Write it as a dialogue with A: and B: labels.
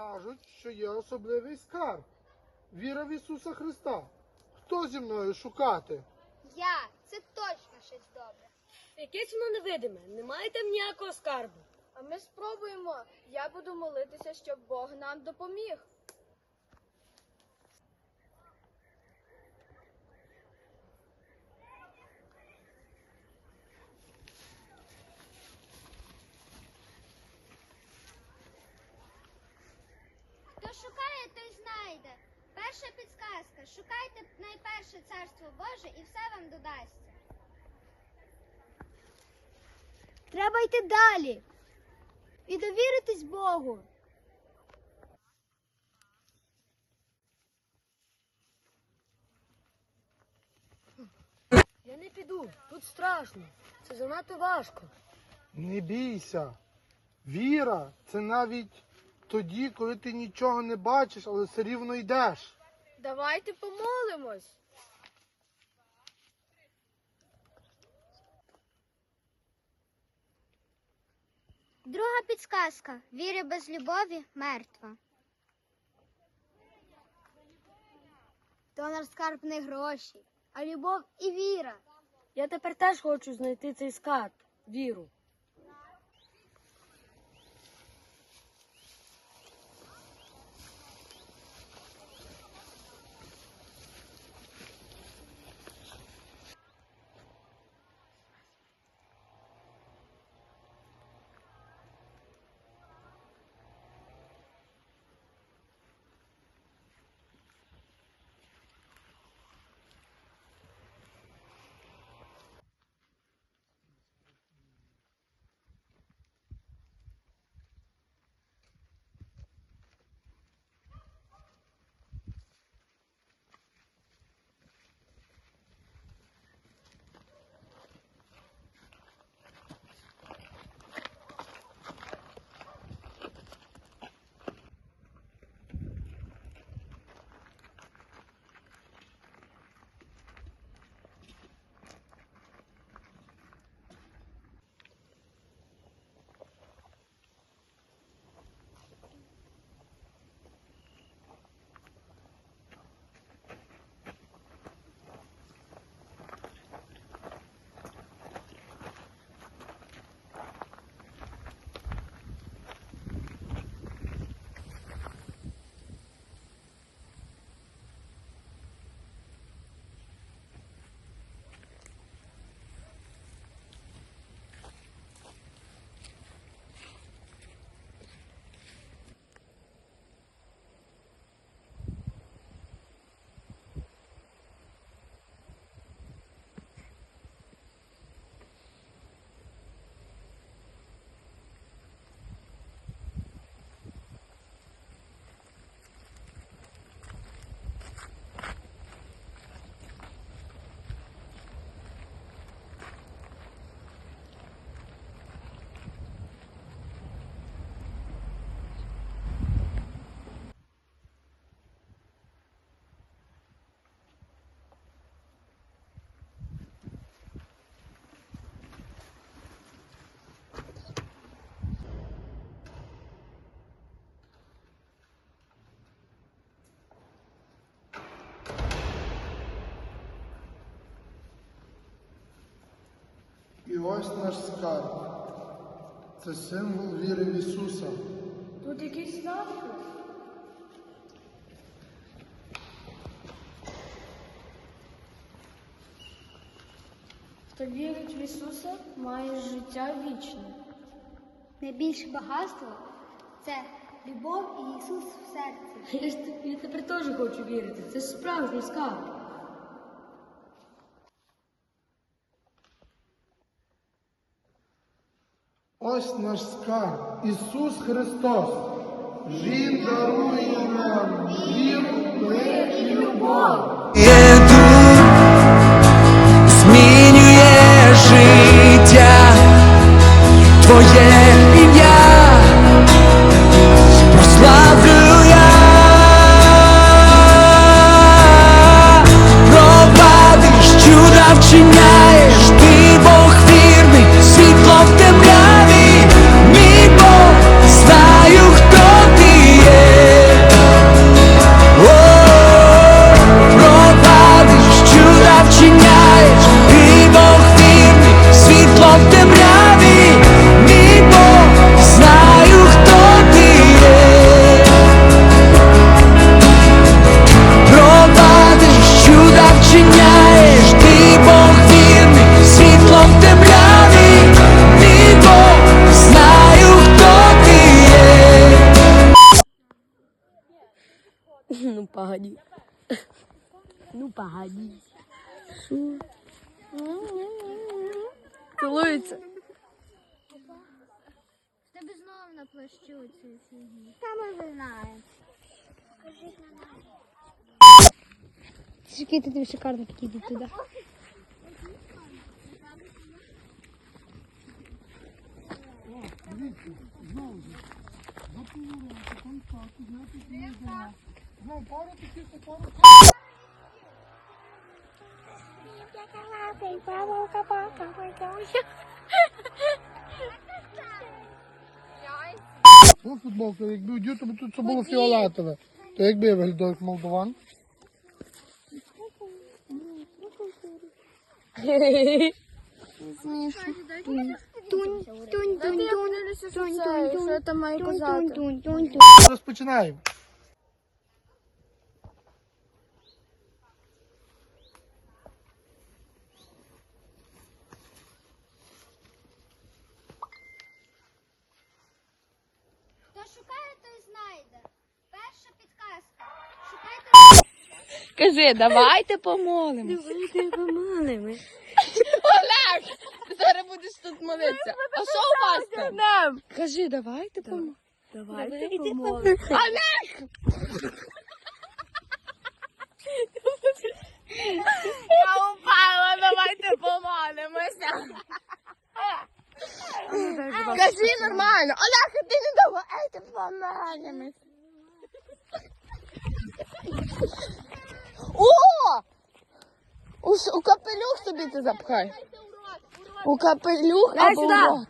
A: кажуть, що є особливий скарб. Віра в Ісуса Христа. Хто зі мною шукати?
B: Я, це точно щось добре.
C: Якесь воно невидиме, немає там ніякого скарбу.
D: А ми спробуємо. Я буду молитися, щоб Бог нам допоміг.
B: Хто шукає, той знайде. Перша підсказка. Шукайте найперше царство Боже і все вам додасться. Треба йти далі і довіритись Богу.
C: Я не піду, тут страшно. Це занадто важко.
A: Не бійся. Віра це навіть тоді, коли ти нічого не бачиш, але все рівно йдеш.
D: Давайте помолимось.
B: Друга підсказка. Віри без любові мертва. То наш скарб не гроші, а любов і віра.
C: Я тепер теж хочу знайти цей скарб, віру.
A: Ось наш скарб. Це символ віри в Ісуса.
D: Тут якийсь надпис. Хто вірить в Ісуса, має життя вічне.
B: Найбільше багатство це любов і Ісус в серці.
C: Я, ж, я тепер теж хочу вірити. Це ж справжній скарб.
A: Ось наш скарб. Ісус Христос. Він дарує нам віру, мир і любов.
E: Єду змінює життя, твоє ім'я прославлю я, провадиш, чуда вчиняєш,
C: Ну, погоди.
D: Цілується.
B: В тебе знову на плащу ці фігні. Та ми знаємо.
F: Який ти шикарно підійди туди.
A: Знову пару таких, пару. Ну, футболка, якби одів, то тут це було фіолетове. То якби я виглядав як. Розпочинаємо.
B: Хто шукає, той знайде. Перша підказка. Шукайте
D: Кажи, давайте помолимось.
C: Давайте помалимо.
D: Зараз будеш тут молитися. А що у вас там? Кажи, давайте помолимось.
C: Давайте помалимо.
D: Я упала, давайте помолимося. Кажи нормально. Олег, ти помолимось. О! У, у капелюх собі це запхай. У капелюх або у рот.